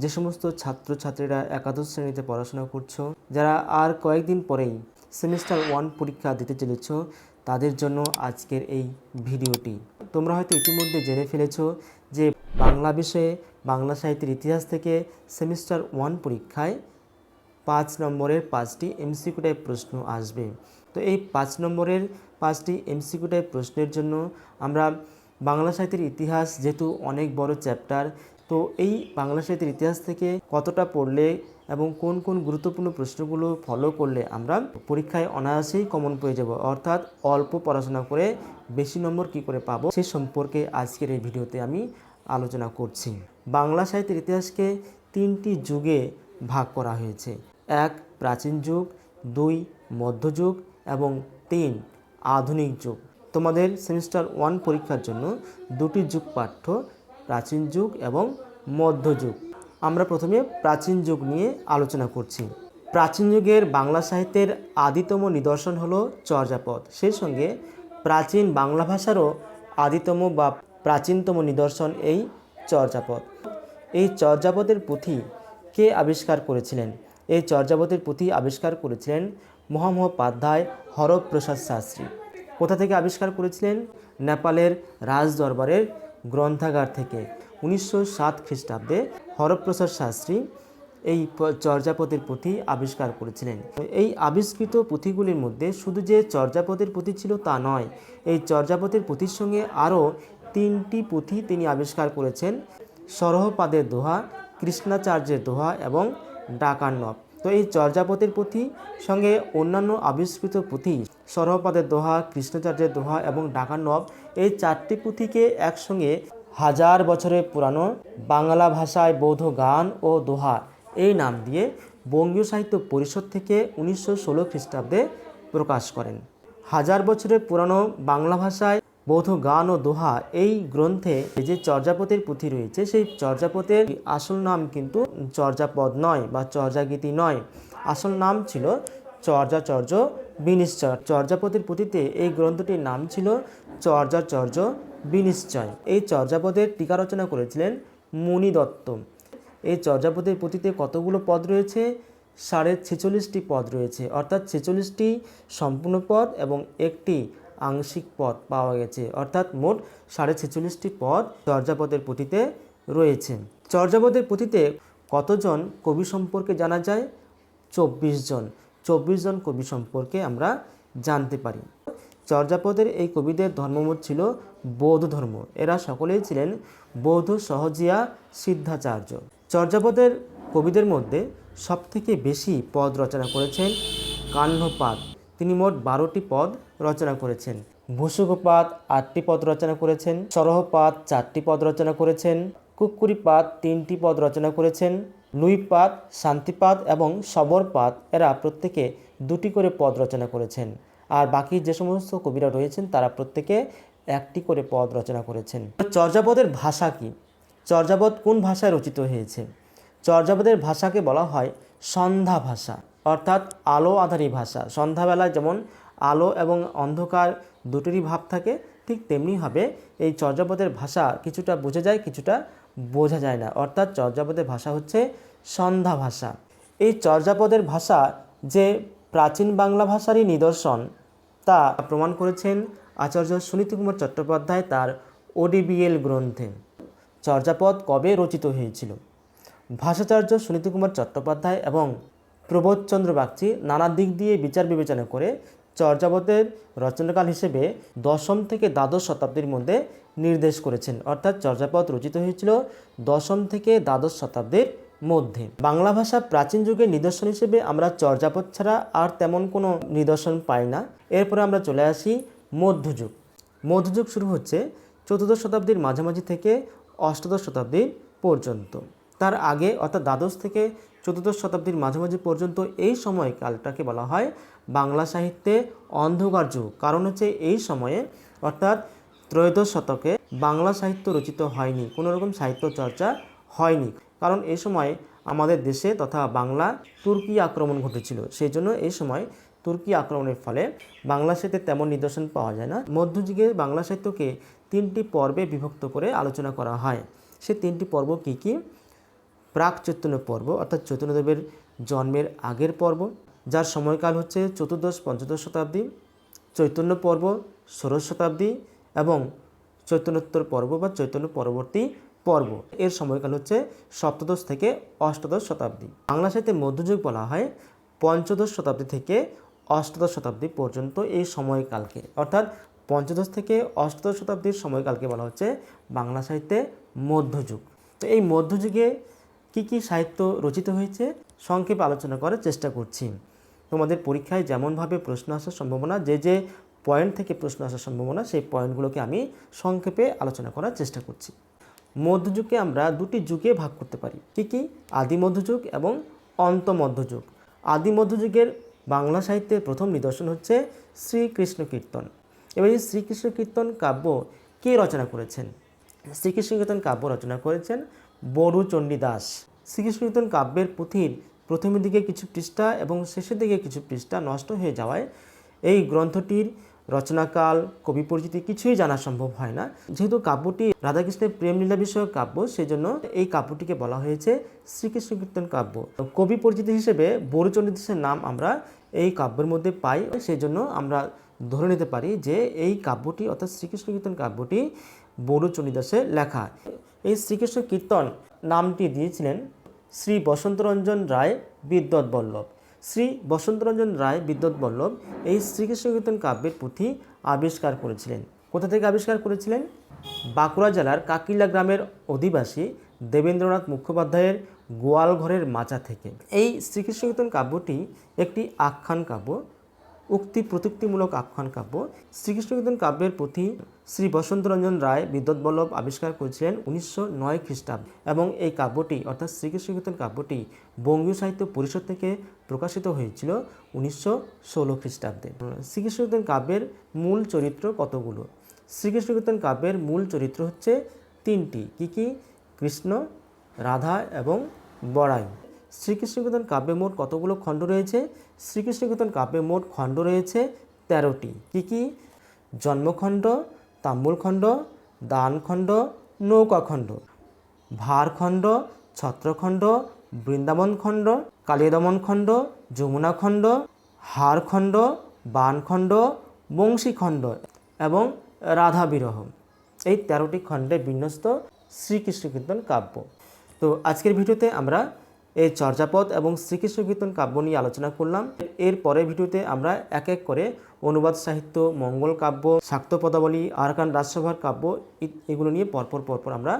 যে সমস্ত ছাত্রছাত্রীরা একাদশ শ্রেণীতে পড়াশোনা করছ, যারা আর কয়েকদিন পরেই সেমিস্টার ওয়ান পরীক্ষা দিতে চলেছ, তাদের জন্য আজকের এই ভিডিওটি। তোমরা হয়তো ইতিমধ্যে জেনে ফেলেছ যে বাংলা বিষয়ে বাংলা সাহিত্যের ইতিহাস থেকে সেমিস্টার ওয়ান পরীক্ষায় পাঁচ নম্বরের পাঁচটি এমসিকিউ টাইপ প্রশ্ন আসবে। তো এই পাঁচ নম্বরের পাঁচটি এমসিকিউ টাইপ প্রশ্নের জন্য আমরা বাংলা সাহিত্যের ইতিহাস যেহেতু অনেক বড় চ্যাপ্টার তো এই বাংলা সাহিত্যের ইতিহাস থেকে কতটা পড়লে এবং কোন কোন গুরুত্বপূর্ণ প্রশ্নগুলো ফলো করলে আমরা পরীক্ষায় অনায়াসেই কমন পেয়ে যাব? অর্থাৎ অল্প পড়াশোনা করে বেশি নম্বর কি করে পাবো? সে সম্পর্কে আজকের এই ভিডিওতে আমি আলোচনা করছি। বাংলা সাহিত্যের ইতিহাসকে তিনটি যুগে ভাগ করা হয়েছে। এক, প্রাচীন যুগ, দুই মধ্যযুগ এবং তিন, আধুনিক যুগ। তোমাদের সেমিস্টার ওয়ান পরীক্ষার জন্য দুটি যুগ পাঠ্য প্রাচীন যুগ এবং মধ্যযুগ আমরা প্রথমে প্রাচীন যুগ নিয়ে আলোচনা করছি। প্রাচীন যুগের বাংলা সাহিত্যের আদিতম নিদর্শন হলো চর্যাপদ। সেই সঙ্গে প্রাচীন বাংলা ভাষারও আদিতম বা প্রাচীনতম নিদর্শন এই চর্যাপদ। এই চর্যাপদের পুঁথি কে আবিষ্কার করেছিলেন? এই চর্যাপদের পুঁথি আবিষ্কার করেছিলেন মহামহোপাধ্যায় হরপ্রসাদ শাস্ত্রী। কোথা থেকে আবিষ্কার করেছিলেন? নেপালের রাজ দরবারের গ্রন্থাগার থেকে উনিশশো সাত খ্রিস্টাব্দে হরপ্রসাদ শাস্ত্রী এই চর্যাপদের পুঁথি আবিষ্কার করেছিলেন। এই আবিষ্কৃত পুঁথিগুলির মধ্যে শুধু যে চর্যাপদের পুঁথি ছিল তা নয়, এই চর্যাপদের পুঁথির সঙ্গে আরও তিনটি পুঁথি তিনি আবিষ্কার করেছেন, সরহপাদের দোহা, কৃষ্ণাচার্যের দোহা এবং ডাকার্ণব তো এই চর্যাপতের পুঁথি সঙ্গে অন্যান্য আবিষ্কৃত পুঁথি সরহপাদের দোহা, কৃষ্ণাচার্যের দোহা এবং ডাকার্ণব এই চারটি পুঁথিকে একসঙ্গে হাজার বছরের পুরানো বাংলা ভাষায় বৌদ্ধ গান ও দোহা এই নাম দিয়ে বঙ্গীয় সাহিত্য পরিষদ থেকে উনিশশো ষোলো খ্রিস্টাব্দে প্রকাশ করেন। হাজার বছরের পুরানো বাংলা ভাষায় বৌদ্ধ গান ও দোহা এই গ্রন্থে যে চর্যাপদের পুঁথি রয়েছে, সেই চর্যাপদের আসল নাম কিন্তু চর্যাপদ নয় বা চর্যাগীতি নয়। আসল নাম ছিল চর্যাচর্য বিনিশ্চয়। চর্যাপদের পুঁথিতে এই গ্রন্থটির নাম ছিল চর্যাচর্য বিনিশ্চয়। এই চর্যাপদের টিকা রচনা করেছিলেন মুনি দত্ত। এই চর্যাপদের পুঁথিতে কতগুলো পদ রয়েছে? সাড়ে ছেচল্লিশটি পদ রয়েছে। অর্থাৎ ছেচল্লিশটি সম্পূর্ণ পদ এবং একটি আংশিক পদ পাওয়া গেছে। অর্থাৎ মোট সাড়ে ছেচল্লিশটি পদ চর্যাপদের পুঁথিতে রয়েছে। চর্যাপদের পুঁথিতে কতজন কবি সম্পর্কে জানা যায়? চব্বিশ জন। চব্বিশ জন কবি সম্পর্কে আমরা জানতে পারি। চর্যাপদের এই কবিদের ধর্মমত ছিল বৌদ্ধ ধর্ম। এরা সকলেই ছিলেন বৌদ্ধ সহজিয়া সিদ্ধাচার্য। চর্যাপদের কবিদের মধ্যে সবথেকে বেশি পদ রচনা করেছেন কাহ্নপাদ তিনি মোট বারোটি পদ রচনা করেছেন। ভূসুগপাত আটটি পদ রচনা করেছেন। সরহপাত চারটি পদ রচনা করেছেন। কুকুরিপাত তিনটি পদ রচনা করেছেন। লুইপাত শান্তিপাত এবং সবরপাত এরা প্রত্যেকে দুটি করে পদ রচনা করেছেন। আর বাকি যে সমস্ত কবিরা রয়েছেন, তারা প্রত্যেকে একটি করে পদ রচনা করেছেন। চর্যাপদের ভাষা কি? চর্যাপদ কোন ভাষায় রচিত হয়েছে? চর্যাপদের ভাষাকে বলা হয় সন্ধ্যা ভাষা, অর্থাৎ আলো আধারী ভাষা। সন্ধ্যাবেলায় যেমন আলো এবং অন্ধকার দুটোরই ভাব থাকে, ঠিক তেমনিভাবে এই চর্যাপদের ভাষা কিছুটা বোঝা যায়, কিছুটা বোঝা যায় না। অর্থাৎ চর্যাপদের ভাষা হচ্ছে সন্ধ্যা ভাষা। এই চর্যাপদের ভাষা যে প্রাচীন বাংলা ভাষারই নিদর্শন, তা প্রমাণ করেছেন আচার্য সুনীতি কুমার চট্টোপাধ্যায় তার ওডিবিএল গ্রন্থে। চর্যাপদ কবে রচিত হয়েছিল? ভাষাচার্য সুনীতি কুমার চট্টোপাধ্যায় এবং প্রবোধচন্দ্র বাগচি নানা দিক দিয়ে বিচার বিবেচনা করে চর্যাপদের রচনাকাল হিসেবে দশম থেকে দ্বাদশ শতাব্দীর মধ্যে নির্দেশ করেছেন। অর্থাৎ চর্যাপদ রচিত হয়েছিল দশম থেকে দ্বাদশ শতাব্দীর মধ্যে। বাংলা ভাষা প্রাচীন যুগের নিদর্শন হিসেবে আমরা চর্যাপদ ছাড়া আর তেমন কোনো নিদর্শন পাই না। এরপরে আমরা চলে আসি মধ্যযুগ। মধ্যযুগ শুরু হচ্ছে চতুর্দশ শতাব্দীর মাঝামাঝি থেকে অষ্টাদশ শতাব্দীর পর্যন্ত। তার আগে, অর্থাৎ দ্বাদশ থেকে চতুর্দশ শতাব্দীর মাঝামাঝি পর্যন্ত এই সময়কালটাকে বলা হয় বাংলা সাহিত্যে অন্ধকার যুগ। কারণ হচ্ছে এই সময়ে, অর্থাৎ ত্রয়োদশ শতকে বাংলা সাহিত্য রচিত হয়নি, কোনো রকম সাহিত্য চর্চা হয়নি। কারণ এই সময় আমাদের দেশে তথা বাংলা তুর্কি আক্রমণ ঘটেছিল। সেই জন্য এই সময় তুর্কি আক্রমণের ফলে বাংলা সাহিত্যে তেমন নিদর্শন পাওয়া যায় না। মধ্যযুগে বাংলা সাহিত্যকে তিনটি পর্বে বিভক্ত করে আলোচনা করা হয়। সে তিনটি পর্ব কী কী? প্রাক চৈতন্য পর্ব, অর্থাৎ চৈতন্যদেবের জন্মের আগের পর্ব, যার সময়কাল হচ্ছে চতুর্দশ পঞ্চদশ শতাব্দী, চৈতন্য পর্ব ষোড়শ শতাব্দী এবং চৈতন্যোত্তর পর্ব বা চৈতন্য পরবর্তী পর্ব। এর সময়কাল হচ্ছে সপ্তদশ থেকে অষ্টাদশ শতাব্দী। বাংলা সাহিত্যে মধ্যযুগ বলা হয় পঞ্চদশ শতাব্দী থেকে অষ্টাদশ শতাব্দী পর্যন্ত এই সময়কালকে। অর্থাৎ পঞ্চদশ থেকে অষ্টাদশ শতাব্দীর সময়কালকে বলা হচ্ছে বাংলা সাহিত্যে মধ্যযুগ। তো এই মধ্যযুগে কি কি সাহিত্য রচিত হয়েছে? সংক্ষেপে আলোচনা করার চেষ্টা করছি। তোমাদের পরীক্ষায় যেমনভাবে প্রশ্ন আসার সম্ভাবনা, যে যে পয়েন্ট থেকে প্রশ্ন আসার সম্ভাবনা, সেই পয়েন্টগুলোকে আমি সংক্ষেপে আলোচনা করার চেষ্টা করছি। মধ্যযুগকে আমরা দুটি যুগে ভাগ করতে পারি। কি কি? আদি মধ্যযুগ এবং অন্ত মধ্যযুগ। আদি মধ্যযুগের বাংলা সাহিত্যের প্রথম নিদর্শন হচ্ছে শ্রীকৃষ্ণ কীর্তন। এবার এই শ্রীকৃষ্ণ কীর্তন কাব্য কে রচনা করেছেন? শ্রীকৃষ্ণ কীর্তন কাব্য রচনা করেছেন বড়ুচণ্ডী চণ্ডীদাস শ্রীকৃষ্ণকীর্তন কাব্যের পুঁথির প্রথমের দিকে কিছু পৃষ্ঠা এবং শেষের দিকে কিছু পৃষ্ঠা নষ্ট হয়ে যাওয়ায় এই গ্রন্থটির রচনাকাল, কবি পরিচিতি কিছুই জানা সম্ভব হয় না। যেহেতু কাব্যটি রাধাকৃষ্ণের প্রেমলীলা বিষয়ক কাব্য, সেজন্য এই কাব্যটিকে বলা হয়েছে শ্রীকৃষ্ণ কীর্তন কাব্য। কবি পরিচিতি হিসেবে বড়ুচণ্ডী দাসের নাম আমরা এই কাব্যের মধ্যে পাই। সেই জন্য আমরা ধরে নিতে পারি যে এই কাব্যটি অর্থাৎ শ্রীকৃষ্ণ কীর্তন কাব্যটি বড়ু চণ্ডীদাসের লেখা। এই শ্রীকৃষ্ণ কীর্তন নামটি দিয়েছিলেন শ্রী বসন্তরঞ্জন রায় বিদ্যৎ বল্লভ। শ্রী বসন্তরঞ্জন রায় বিদ্যৎ বল্লভ এই শ্রীকৃষ্ণ কীর্তন কাব্যের পুঁথি আবিষ্কার করেছিলেন। কোথা থেকে আবিষ্কার করেছিলেন? বাঁকুড়া জেলার কাকিলা গ্রামের অধিবাসী দেবেন্দ্রনাথ মুখোপাধ্যায়ের গোয়ালঘরের মাচা থেকে। এই শ্রীকৃষ্ণ কীর্তন কাব্যটি একটি আখ্যান কাব্য। উক্তি প্রযুক্তিমূলক আখ্যান কাব্য। শ্রীকৃষ্ণ কীর্তন কাব্যের পুঁথি শ্রী বসন্তরঞ্জন রায় বিদ্যৎ বল্লভ আবিষ্কার করেছিলেন উনিশশো নয় খ্রিস্টাব্দ এবং এই কাব্যটি অর্থাৎ শ্রীকৃষ্ণ কীর্তন কাব্যটি বঙ্গীয় সাহিত্য পরিষদ থেকে প্রকাশিত হয়েছিল উনিশশো ষোলো খ্রিস্টাব্দে। শ্রীকৃষ্ণ কীর্তন কাব্যের মূল চরিত্র কতগুলো? শ্রীকৃষ্ণ কীর্তন কাব্যের মূল চরিত্র হচ্ছে তিনটি। কি কি? কৃষ্ণ, রাধা এবং বড়াই শ্রীকৃষ্ণ কীর্তন কাব্যে মোট কতগুলো খণ্ড রয়েছে? শ্রীকৃষ্ণ কীর্তন কাব্যে মোট খণ্ড রয়েছে তেরোটি। কি কি? জন্মখণ্ড তাম্বুলখণ্ড দানখণ্ড, নৌকাখণ্ড। ভারখণ্ড, ছত্রখণ্ড, বৃন্দাবনখণ্ড কালিদমনখণ্ড যমুনাখণ্ড, হারখণ্ড, বানখণ্ড, বংশীখণ্ড এবং রাধা বিরহ এই তেরোটি খণ্ডে বিন্যস্ত শ্রীকৃষ্ণ কীর্তন কাব্য। তো আজকের ভিডিওতে আমরা এই চর্যাপদ এবং শ্রীকৃষ্ণ কীর্তন কাব্য নিয়ে আলোচনা করলাম। এর পরের ভিডিওতে আমরা এক এক করে অনুবাদ, সাহিত্য, মঙ্গল কাব্য শাক্ত পদাবলী আরকান রাজসভার কাব্য এগুলো নিয়ে পরপর পরপর আমরা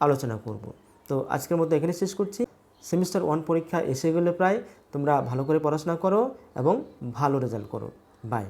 আলোচনা করব। তো আজকের মধ্যে এখানে শেষ করছি। সেমিস্টার ওয়ান পরীক্ষা এসে গেলে প্রায় তোমরা ভালো করে পড়াশোনা করো এবং ভালো রেজাল্ট করো। বাই।